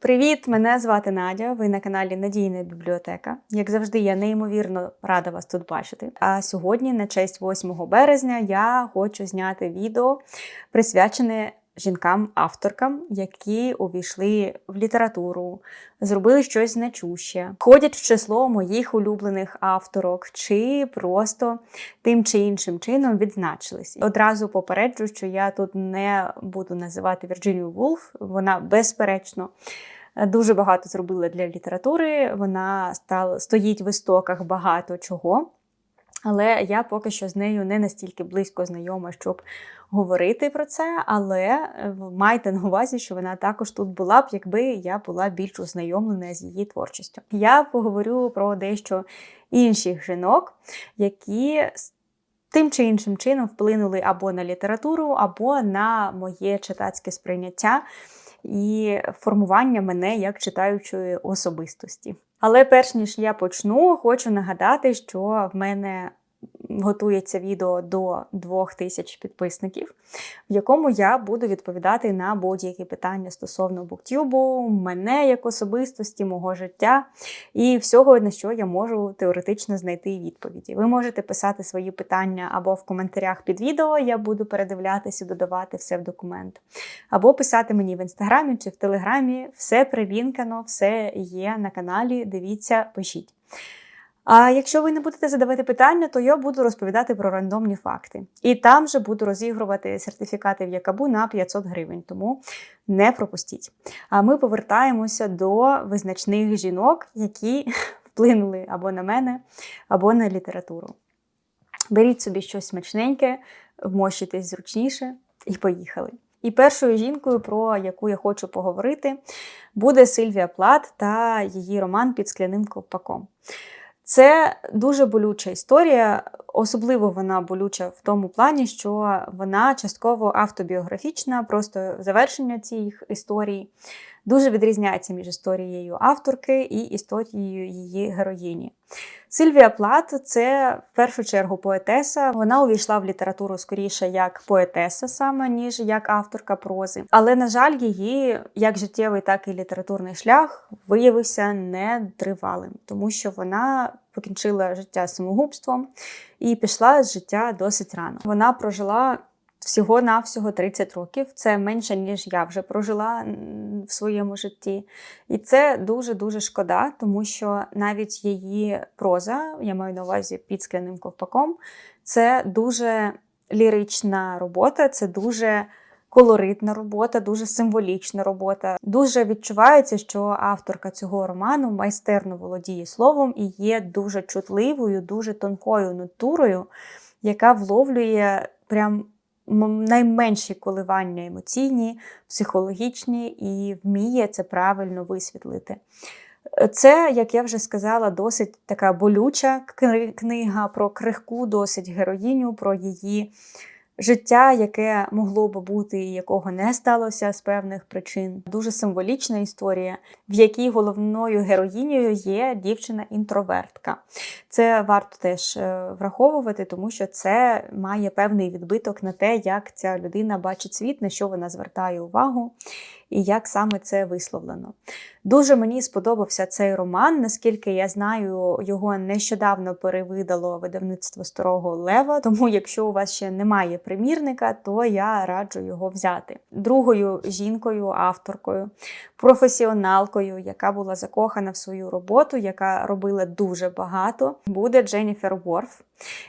Привіт! Мене звати Надя. Ви на каналі Надійна бібліотека. Як завжди, я неймовірно рада вас тут бачити. А сьогодні, на честь 8 березня, я хочу зняти відео присвячене жінкам-авторкам, які увійшли в літературу, зробили щось значуще, входять в число моїх улюблених авторок, чи просто тим чи іншим чином відзначились. Одразу попереджу, що я тут не буду називати Вірджинію Вулф, вона безперечно. Дуже багато зробила для літератури. Вона стала стоїть в істоках багато чого. Але я поки що з нею не настільки близько знайома, щоб говорити про це. Але е, майте на увазі, що вона також тут була б, якби я була більш ознайомлена з її творчістю. Я поговорю про дещо інших жінок, які тим чи іншим чином вплинули або на літературу, або на моє читацьке сприйняття і формування мене як читаючої особистості. Але перш ніж я почну, хочу нагадати, що в мене готується відео до 2000 підписників, в якому я буду відповідати на будь-які питання стосовно буктюбу, мене як особистості, мого життя і всього, на що я можу теоретично знайти відповіді. Ви можете писати свої питання або в коментарях під відео, я буду передивлятися, додавати все в документ, або писати мені в інстаграмі чи в телеграмі. Все прилінкано, все є на каналі. Дивіться, пишіть. А якщо ви не будете задавати питання, то я буду розповідати про рандомні факти. І там же буду розігрувати сертифікати в Якабу на 500 гривень, тому не пропустіть. А ми повертаємося до визначних жінок, які вплинули або на мене, або на літературу. Беріть собі щось смачненьке, вмощуйтесь зручніше і поїхали. І першою жінкою, про яку я хочу поговорити, буде Сильвія Плат та її роман під скляним ковпаком. Це дуже болюча історія, особливо вона болюча в тому плані, що вона частково автобіографічна, просто завершення цих історій дуже відрізняється між історією авторки і історією її героїні. Сильвія Плат це в першу чергу поетеса. Вона увійшла в літературу скоріше як поетеса, саме ніж як авторка прози. Але, на жаль, її як життєвий, так і літературний шлях виявився нетривалим, тому що вона покінчила життя самогубством і пішла з життя досить рано. Вона прожила всього-навсього 30 років. Це менше, ніж я вже прожила в своєму житті. І це дуже-дуже шкода, тому що навіть її проза, я маю на увазі під скляним ковпаком, це дуже лірична робота, це дуже. Колоритна робота, дуже символічна робота. Дуже відчувається, що авторка цього роману майстерно володіє словом і є дуже чутливою, дуже тонкою натурою, яка вловлює прям найменші коливання емоційні, психологічні і вміє це правильно висвітлити. Це, як я вже сказала, досить така болюча книга про крихку, досить героїню, про її життя, яке могло би бути і якого не сталося з певних причин. Дуже символічна історія, в якій головною героїнею є дівчина-інтровертка. Це варто теж е, враховувати, тому що це має певний відбиток на те, як ця людина бачить світ, на що вона звертає увагу і як саме це висловлено. Дуже мені сподобався цей роман, наскільки я знаю, його нещодавно перевидало видавництво Старого Лева. Тому, якщо у вас ще немає примірника, то я раджу його взяти. Другою жінкою, авторкою, професіоналкою, яка була закохана в свою роботу, яка робила дуже багато, буде Дженніфер Ворф.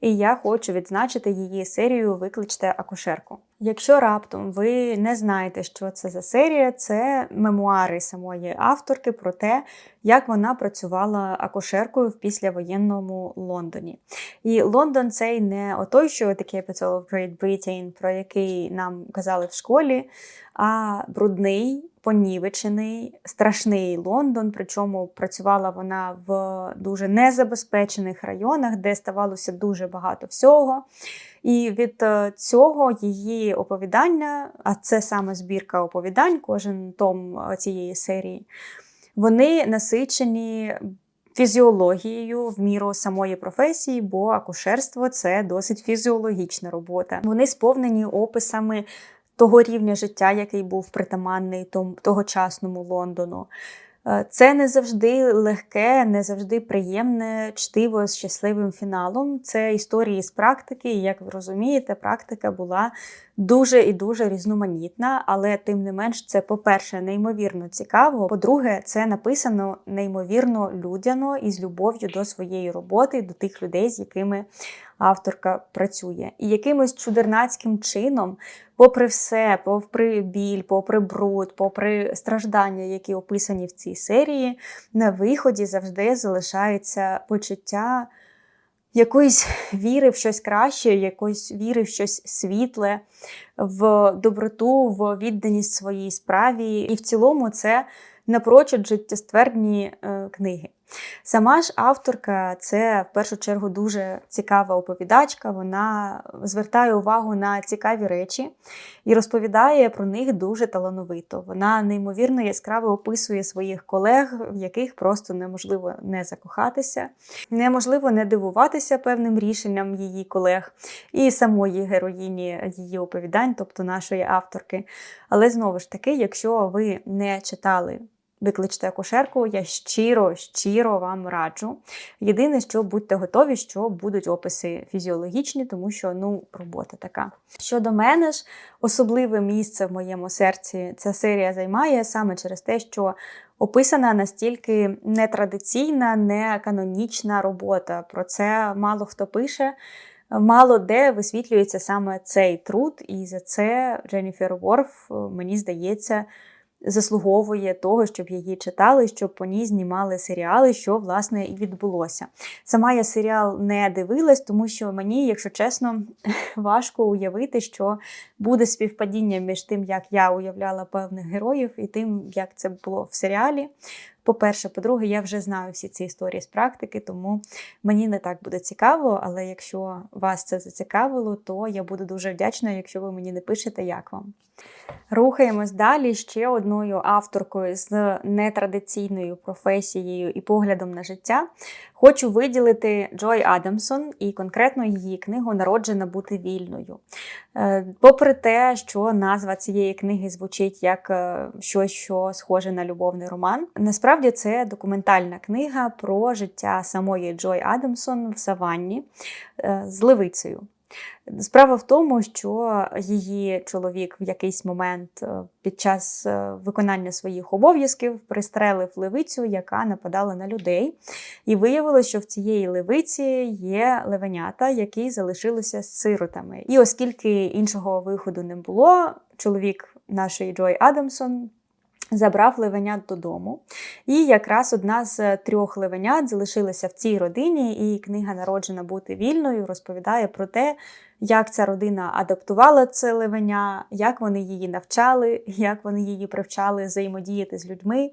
І я хочу відзначити її серію Викличте акушерку. Якщо раптом ви не знаєте, що це за серія, це мемуари самої авторки про те, як вона працювала акушеркою в післявоєнному Лондоні. І Лондон цей не отой, що Capital of Great Britain, про який нам казали в школі, а брудний. Понівечений, страшний Лондон, причому працювала вона в дуже незабезпечених районах, де ставалося дуже багато всього. І від е, цього її оповідання, а це саме збірка оповідань, кожен том е, цієї серії, вони насичені фізіологією в міру самої професії, бо акушерство це досить фізіологічна робота. Вони сповнені описами того рівня життя, який був притаманний тогочасному Лондону. Е, Це не завжди легке, не завжди приємне чтиво з щасливим фіналом. Це історії з практики. Як ви розумієте, практика була дуже і дуже різноманітна, але тим не менш, це, по-перше, неймовірно цікаво. По-друге, це написано неймовірно людяно і з любов'ю до своєї роботи, до тих людей, з якими авторка працює. І якимось чудернацьким чином, попри все, попри біль, попри бруд, попри страждання, які описані в цій серії, на виході завжди залишається почуття якоїсь віри в щось краще, якоїсь віри в щось світле, в доброту, в відданість своїй справі. І в цілому це напрочуд життєствердні е, книги. Сама ж авторка це в першу чергу дуже цікава оповідачка. Вона звертає увагу на цікаві речі і розповідає про них дуже талановито. Вона неймовірно яскраво описує своїх колег, в яких просто неможливо не закохатися, неможливо не дивуватися певним рішенням її колег і самої героїні її оповідань, тобто нашої авторки. Але знову ж таки, якщо ви не читали викличте акушерку, я щиро, щиро вам раджу. Єдине, що будьте готові, що будуть описи фізіологічні, тому що ну, робота така. Щодо мене ж, особливе місце в моєму серці ця серія займає саме через те, що описана настільки нетрадиційна, не канонічна робота. Про це мало хто пише. Мало де висвітлюється саме цей труд, і за це Дженніфер Ворф, мені здається, заслуговує того, щоб її читали, щоб по ній знімали серіали, що власне і відбулося. Сама я серіал не дивилась, тому що мені, якщо чесно, важко уявити, що буде співпадіння між тим, як я уявляла певних героїв, і тим, як це було в серіалі. По-перше, по-друге, я вже знаю всі ці історії з практики, тому мені не так буде цікаво. Але якщо вас це зацікавило, то я буду дуже вдячна, якщо ви мені не пишете, як вам. Рухаємось далі ще одною авторкою з нетрадиційною професією і поглядом на життя. Хочу виділити Джой Адамсон і конкретно її книгу Народжена бути вільною. Е, Попри те, що назва цієї книги звучить як е, щось, що схоже на любовний роман, насправді це документальна книга про життя самої Джой Адамсон в Саванні е, з левицею. Справа в тому, що її чоловік в якийсь момент е, під час е, виконання своїх обов'язків пристрелив левицю, яка нападала на людей. І виявилося, що в цієї левиці є левенята, які залишилися сиротами. І оскільки іншого виходу не було, чоловік нашої Джой Адамсон. Забрав левенят додому. І якраз одна з трьох левенят залишилася в цій родині, і книга Народжена бути вільною розповідає про те, як ця родина адаптувала це левеня, як вони її навчали, як вони її привчали взаємодіяти з людьми,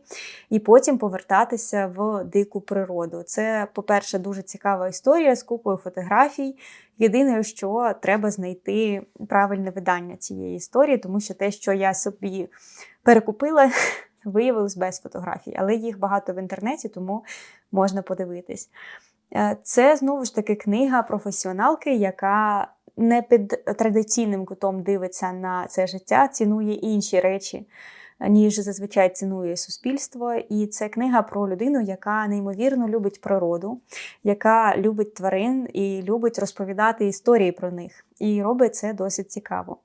і потім повертатися в дику природу. Це, по-перше, дуже цікава історія з купою фотографій. Єдине, що треба знайти правильне видання цієї історії, тому що те, що я собі перекупила, виявилось без фотографій, але їх багато в інтернеті, тому можна подивитись. Е, Це знову ж таки книга професіоналки, яка не під традиційним кутом дивиться на це життя, цінує інші речі, ніж зазвичай цінує суспільство. І це книга про людину, яка неймовірно любить природу, яка любить тварин і любить розповідати історії про них. І робить це досить цікаво.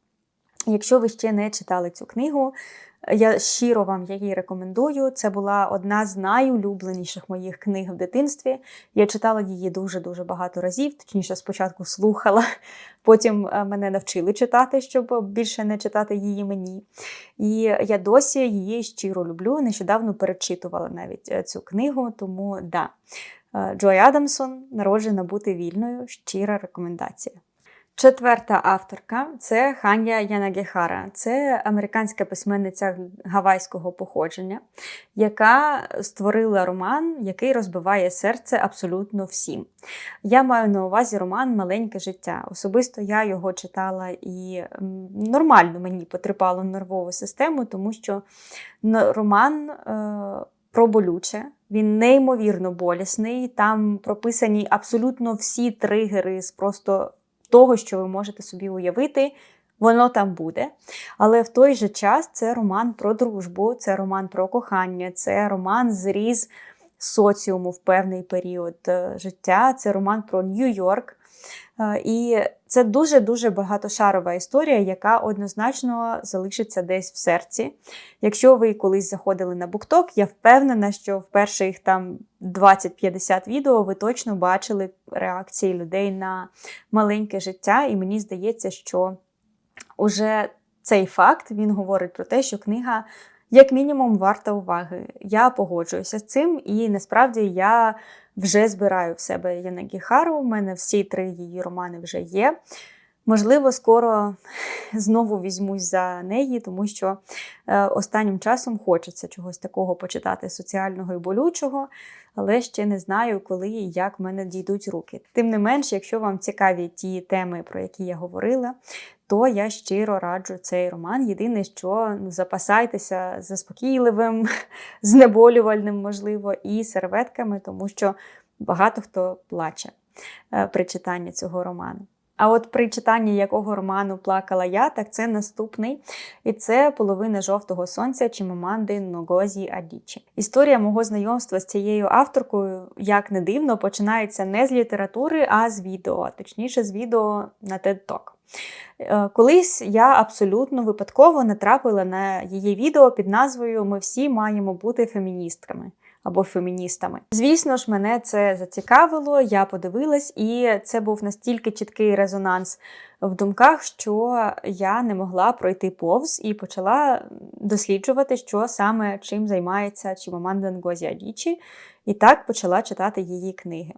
Якщо ви ще не читали цю книгу, я щиро вам її рекомендую. Це була одна з найулюбленіших моїх книг в дитинстві. Я читала її дуже-дуже багато разів, точніше, спочатку слухала, потім е, мене навчили читати, щоб більше не читати її мені. І я досі її щиро люблю. Нещодавно перечитувала навіть е, цю книгу, тому да. Е, Джой Адамсон народжена бути вільною. Щира рекомендація. Четверта авторка це Хання Янагехара. Це американська письменниця гавайського походження, яка створила роман, який розбиває серце абсолютно всім. Я маю на увазі роман Маленьке життя. Особисто я його читала і нормально мені потріпало нервову систему, тому що роман. Е, про болюче, він неймовірно болісний. Там прописані абсолютно всі тригери з просто того, що ви можете собі уявити Воно там буде. Але в той же час це роман про дружбу, це роман про кохання, це роман зріз соціуму в певний період е, життя, це роман про Нью-Йорк. Е, І це дуже-дуже багатошарова історія, яка однозначно залишиться десь в серці. Якщо ви колись заходили на BookTok, я впевнена, що в перших там 20-50 відео ви точно бачили реакції людей на маленьке життя, і мені здається, що уже цей факт він говорить про те, що книга. Як мінімум, варта уваги. Я погоджуюся з цим, і насправді я вже збираю в себе Янагі Хару. У мене всі три її романи вже є. Можливо, скоро знову візьмусь за неї, тому що е, останнім часом хочеться чогось такого почитати соціального і болючого, але ще не знаю, коли і як в мене дійдуть руки. Тим не менш, якщо вам цікаві ті теми, про які я говорила, то я щиро раджу цей роман. Єдине, що ну, запасайтеся заспокійливим, знеболювальним, можливо, і серветками, тому що багато хто плаче е, при читанні цього роману. А от при читанні якого роману плакала я, так це наступний. І це половина жовтого сонця Чимаманди Ногозі Адічі. Історія мого знайомства з цією авторкою, як не дивно, починається не з літератури, а з відео, точніше з відео на TED Talk. Е, Колись я абсолютно випадково натрапила на її відео під назвою Ми всі маємо бути феміністками або феміністами. Звісно ж, мене це зацікавило, я подивилась, і це був настільки чіткий резонанс в думках, що я не могла пройти повз і почала досліджувати, що саме чим займається Чімаманда Ngozi Адічі, і так почала читати її книги.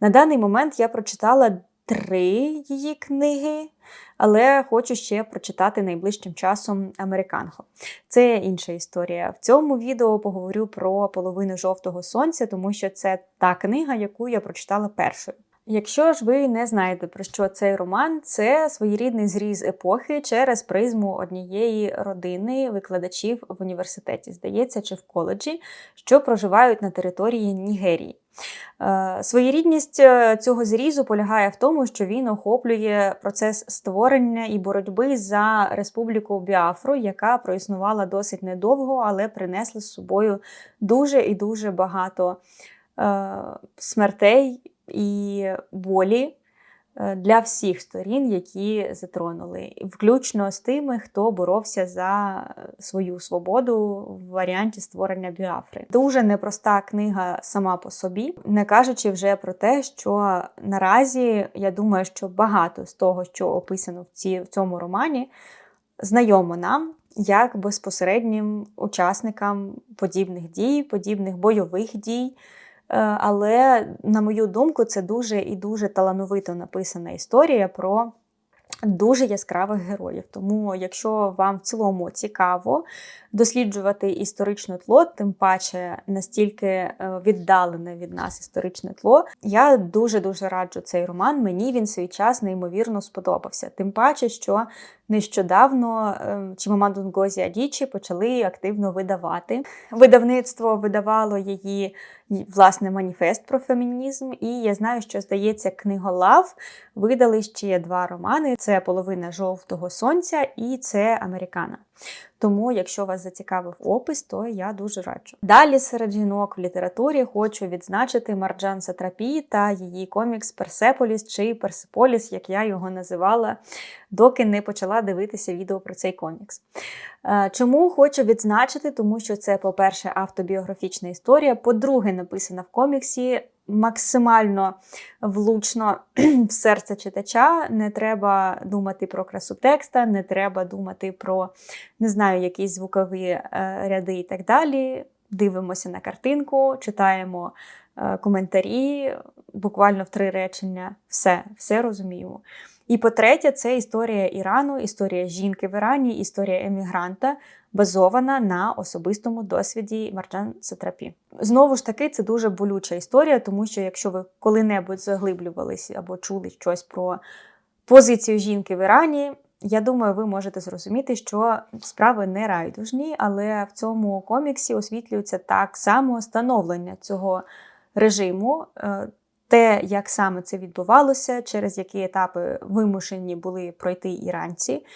На даний момент я прочитала три її книги, але хочу ще прочитати найближчим часом Американго. Це інша історія. В цьому відео поговорю про половину жовтого сонця, тому що це та книга, яку я прочитала першою. Якщо ж ви не знаєте про що цей роман, це своєрідний зріз епохи через призму однієї родини викладачів в університеті, здається, чи в коледжі, що проживають на території Нігерії. Е, Своєрідність е, цього зрізу полягає в тому, що він охоплює процес створення і боротьби за республіку Біафру, яка проіснувала досить недовго, але принесла з собою дуже і дуже багато е, смертей і болі для всіх сторін, які затронули, включно з тими, хто боровся за свою свободу в варіанті створення Біафри. Дуже непроста книга сама по собі, не кажучи вже про те, що наразі я думаю, що багато з того, що описано в, ці, в цьому романі, знайомо нам. Як безпосереднім учасникам подібних дій, подібних бойових дій, Е, Але, на мою думку, це дуже і дуже талановито написана історія про дуже яскравих героїв. Тому, якщо вам в цілому цікаво досліджувати історичне тло, тим паче настільки е, віддалене від нас історичне тло, я дуже-дуже раджу цей роман. Мені він свій час неймовірно сподобався. Тим паче, що нещодавно е, Чимаманду Ngozi Адічі почали активно видавати. Видавництво видавало її власне маніфест про фемінізм, і я знаю, що здається, книголав видали ще два романи: це половина жовтого сонця і це Американа. Тому, якщо вас зацікавив опис, то я дуже раджу. Далі серед жінок в літературі хочу відзначити Марджан Сатрапі та її комікс Персеполіс чи Персеполіс, як я його називала, доки не почала дивитися відео про цей комікс. Е, Чому хочу відзначити? Тому що це, по-перше, автобіографічна історія. По-друге, написана в коміксі максимально влучно в серце читача. Не треба думати про красу текста, не треба думати про не знаю, якісь звукові е, ряди і так далі. Дивимося на картинку, читаємо е, коментарі, буквально в три речення. Все, все розуміємо. І по-третє, це історія Ірану, історія жінки в Ірані, історія емігранта, базована на особистому досвіді Марджан Сатрапі. Знову ж таки, це дуже болюча історія, тому що якщо ви коли-небудь заглиблювалися або чули щось про позицію жінки в Ірані, я думаю, ви можете зрозуміти, що справи не райдужні, але в цьому коміксі освітлюється так само становлення цього режиму. е, те, як саме це відбувалося, через які етапи вимушені були пройти іранці.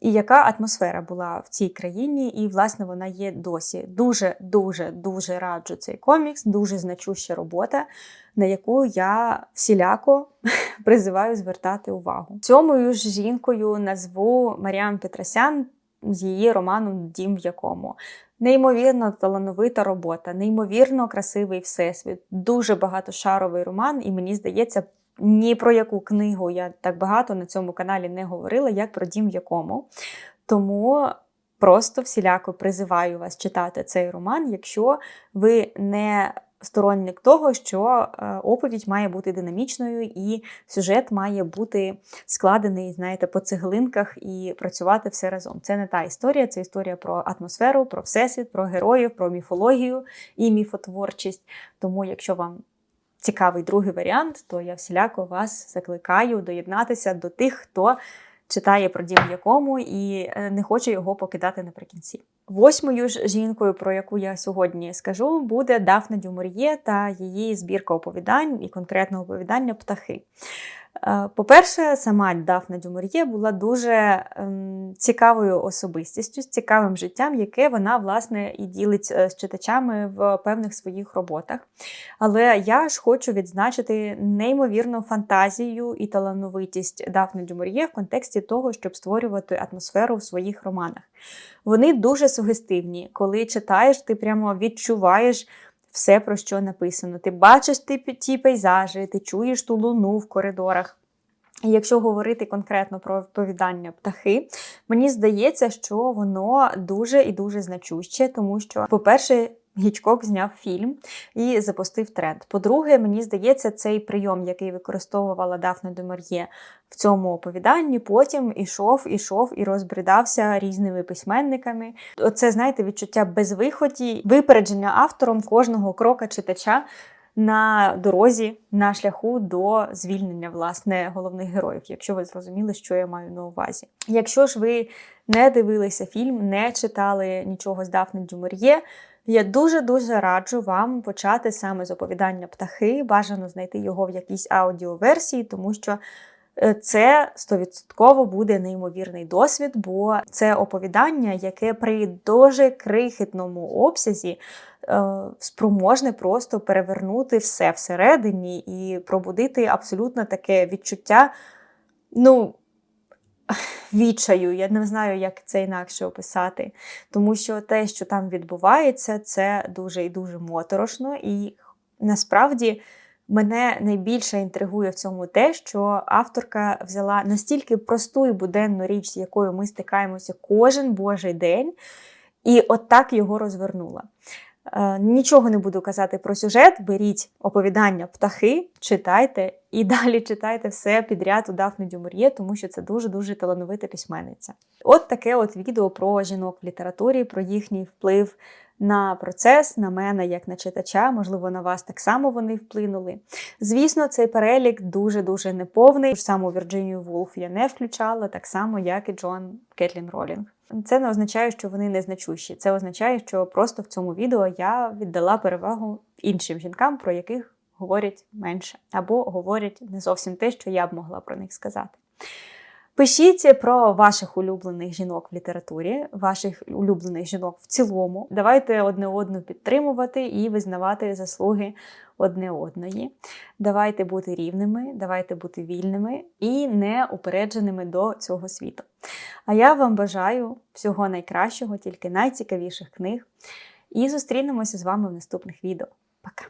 І яка атмосфера була в цій країні, і, власне, вона є досі. Дуже, дуже, раджу цей комікс, дуже значуща робота, на яку я всіляко призиваю звертати увагу. Цьому ж жінкою назву Маріам Петросян з її романом Дім в якому. Неймовірно талановита робота, неймовірно красивий всесвіт, дуже багатошаровий роман, і мені здається, ні про яку книгу я так багато на цьому каналі не говорила, як про дім якому. Тому просто всіляко призиваю вас читати цей роман, якщо ви не сторонник того, що е, оповідь має бути динамічною і сюжет має бути складений, знаєте, по цеглинках і працювати все разом. Це не та історія, це історія про атмосферу, про всесвіт, про героїв, про міфологію і міфотворчість. Тому, якщо вам цікавий другий варіант, то я всіляко вас закликаю доєднатися до тих, хто читає про дім якому і е, не хоче його покидати наприкінці. Восьмою ж жінкою, про яку я сьогодні скажу, буде Дафна Дюмор'є та її збірка оповідань і конкретного оповідання Птахи. Е, По-перше, сама Дафна Дюмор'є була дуже ем, цікавою особистістю, з цікавим життям, яке вона, власне, і ділить е, з читачами в певних своїх роботах. Але я ж хочу відзначити неймовірну фантазію і талановитість Дафни Дюмор'є в контексті того, щоб створювати атмосферу в своїх романах. Вони дуже сугестивні. Коли читаєш, ти прямо відчуваєш все, про що написано. Ти бачиш ті, ті пейзажі, ти чуєш ту луну в коридорах. І якщо говорити конкретно про оповідання птахи, мені здається, що воно дуже і дуже значуще, тому що, по-перше, Гічкок зняв фільм і запустив тренд. По-друге, мені здається, цей прийом, який використовувала Дафна Демар'є в цьому оповіданні, потім ішов, ішов і розбридався різними письменниками. Оце, знаєте, відчуття безвиході, випередження автором кожного крока читача. На дорозі, на шляху до звільнення власне головних героїв, якщо ви зрозуміли, що я маю на увазі. Якщо ж ви не дивилися фільм, не читали нічого з Дафни Дюмор'є, я дуже-дуже раджу вам почати саме з оповідання птахи. Бажано знайти його в якійсь аудіоверсії, тому що е, це стовідсотково буде неймовірний досвід, бо це оповідання, яке при дуже крихітному обсязі е, спроможне просто перевернути все всередині і пробудити абсолютно таке відчуття. ну, відчаю, я не знаю, як це інакше описати. Тому що те, що там відбувається, це дуже і дуже моторошно. І насправді мене найбільше інтригує в цьому те, що авторка взяла настільки просту і буденну річ, з якою ми стикаємося кожен божий день, і от його розвернула. Е, нічого не буду казати про сюжет. Беріть оповідання птахи, читайте і далі читайте все підряд у Дафни Дюмур'є, тому що це дуже-дуже талановита письменниця. От таке от відео про жінок в літературі, про їхній вплив на процес, на мене, як на читача, можливо, на вас так само вони вплинули. Звісно, цей перелік дуже-дуже неповний. Саму Вірджинію Вулф я не включала, так само, як і Джон Кетлін Ролінг. Це не означає, що вони незначущі. Це означає, що просто в цьому відео я віддала перевагу іншим жінкам, про яких говорять менше, або говорять не зовсім те, що я б могла про них сказати. Пишіть про ваших улюблених жінок в літературі, ваших улюблених жінок в цілому. Давайте одне одну підтримувати і визнавати заслуги одне одної. Давайте бути рівними, давайте бути вільними і не упередженими до цього світу. А я вам бажаю всього найкращого, тільки найцікавіших книг. І зустрінемося з вами в наступних відео. Пока!